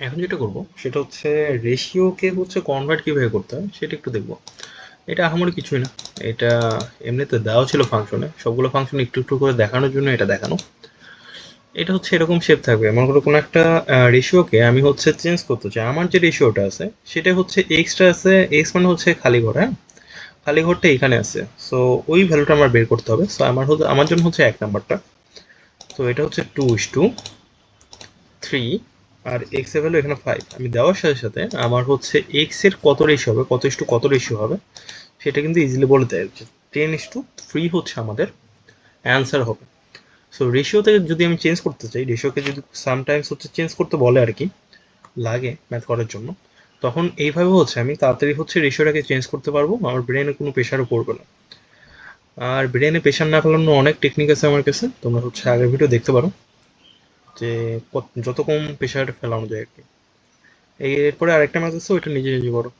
এখন যেটা করব, সেটা হচ্ছে রেশিওকে হচ্ছে কনভার্ট কীভাবে করতে হয়, সেটা একটু দেখব। এটা আহামরি কিছুই না। এটা এমনিতে দেওয়া ছিল ফাংশনে সবগুলো ফাংশন একটু একটু করে দেখানোর জন্য এটা দেখানো। এটা হচ্ছে এরকম শেপ থাকবে। মনে করো কোনো একটা রেশিওকে আমি হচ্ছে চেঞ্জ করতে চাই। আমার যে রেশিওটা আছে, সেটা হচ্ছে এক্সটা আছে এক্স মানে হচ্ছে খালি ঘর হ্যাঁ? খালি ঘরটা এখানে আছে। সো ওই ভ্যালুটা আমার বের করতে হবে। সো আমার হচ্ছে, আমার জন্য হচ্ছে এক নাম্বারটা তো এটা হচ্ছে টু ইস টু থ্রি আর এক্সের ভ্যালু এখানে ফাইভ আমি দেওয়ার সাথে সাথে আমার হচ্ছে এক্সের কত রেশিও হবে, কত ইস টু কত রেশিও হবে, সেটা কিন্তু ইজিলি বলে দেয় টেন ইস টু থ্রি হচ্ছে আমাদের অ্যান্সার হবে। সো রেশিওতে যদি আমি চেঞ্জ করতে চাই রেশিওকে যদি সামটাইমস হচ্ছে চেঞ্জ করতে বলে আর কি, লাগে ম্যাথ করার জন্য, তখন এইভাবে হচ্ছে আমি তাড়াতাড়ি হচ্ছে রেশিওটাকে চেঞ্জ করতে পারব, আমার ব্রেনে কোনো প্রেশারও পড়বে না। আর ব্রেনে প্রেশার না ফেলানোর অনেক টেকনিক আছে আমার কাছে, তোমরা হচ্ছে আগের ভিডিও দেখতে পারো। যে যত কম প্রেশার ফেলানো যায় আর কি। এরপরে আরেকটা ম্যাচ আছে, ওইটা নিজে নিজে করো।